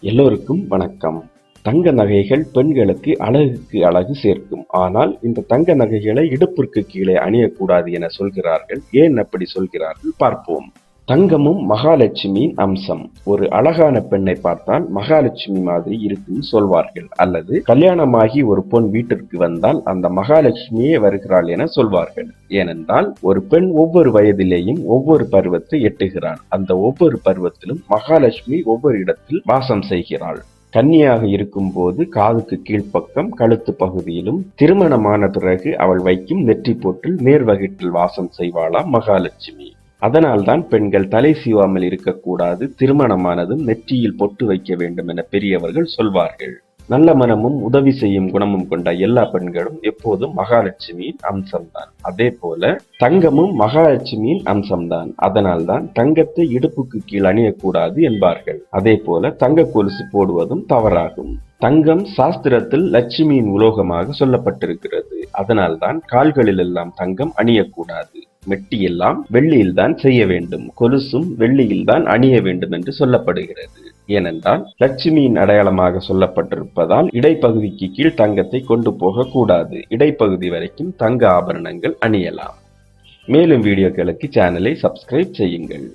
எல்லோருக்கும் வணக்கம். தங்க நகைகள் பெண்களுக்கு அழகுக்கு அழகு சேர்க்கும். ஆனால் இந்த தங்க நகைகளை இடுப்பிற்கு கீழே அணியக்கூடாது என சொல்கிறார்கள். ஏன் அப்படி சொல்கிறார்கள்? பார்ப்போம். தங்கமும் மகாலட்சுமியின் அம்சம். ஒரு அழகான பெண்ணை பார்த்தால் மகாலட்சுமி மாதிரி இருக்கும் சொல்வார்கள். அல்லது கல்யாணமாகி ஒரு பொன் வீட்டிற்கு வந்தால் அந்த மகாலட்சுமியே வருகிறாள் என சொல்வார்கள். ஏனென்றால் ஒரு பெண் ஒவ்வொரு வயதிலேயும் ஒவ்வொரு பருவத்தை எட்டுகிறாள். அந்த ஒவ்வொரு பருவத்திலும் மகாலட்சுமி ஒவ்வொரு இடத்தில் வாசம் செய்கிறாள். கன்னியாக இருக்கும்போது காதுக்கு கீழ்ப்பக்கம் கழுத்து பகுதியிலும் திருமணமான பிறகு அவள் வைக்கும் நெற்றி போட்டில் நேர்வகிட்டில் வாசம் செய்வாளாம் மகாலட்சுமி. அதனால்தான் பெண்கள் தலை சீவாமல் இருக்கக்கூடாது திருமணமானதும் நெற்றியில் பொட்டு வைக்க வேண்டும் என பெரியவர்கள் சொல்வார்கள். நல்ல மனமும் உதவி செய்யும் குணமும் கொண்ட எல்லா பெண்களும் எப்போதும் மகாலட்சுமியின் அம்சம்தான். அதே போல தங்கமும் மகாலட்சுமியின் அம்சம்தான். அதனால்தான் தங்கத்தை இடுப்புக்கு கீழ் அணியக்கூடாது என்பார்கள். அதே போல தங்க கொலுசு போடுவதும் தவறாகும். தங்கம் சாஸ்திரத்தில் லட்சுமியின் உலோகமாக சொல்லப்பட்டிருக்கிறது. அதனால்தான் கால்களில் எல்லாம் தங்கம் அணியக்கூடாது. மெட்டியெல்லாம் வெள்ளியில்தான் செய்ய வேண்டும். கொலுசும் வெள்ளியில்தான் அணிய வேண்டும் என்று சொல்லப்படுகிறது. ஏனென்றால் லட்சுமியின் அடையாளமாக சொல்லப்பட்டிருப்பதால் இடைப்பகுதிக்கு கீழ் தங்கத்தை கொண்டு போக கூடாது இடைப்பகுதி வரைக்கும் தங்க ஆபரணங்கள் அணியலாம். மேலும் வீடியோக்களுக்கு சேனலை சப்ஸ்கிரைப் செய்யுங்கள்.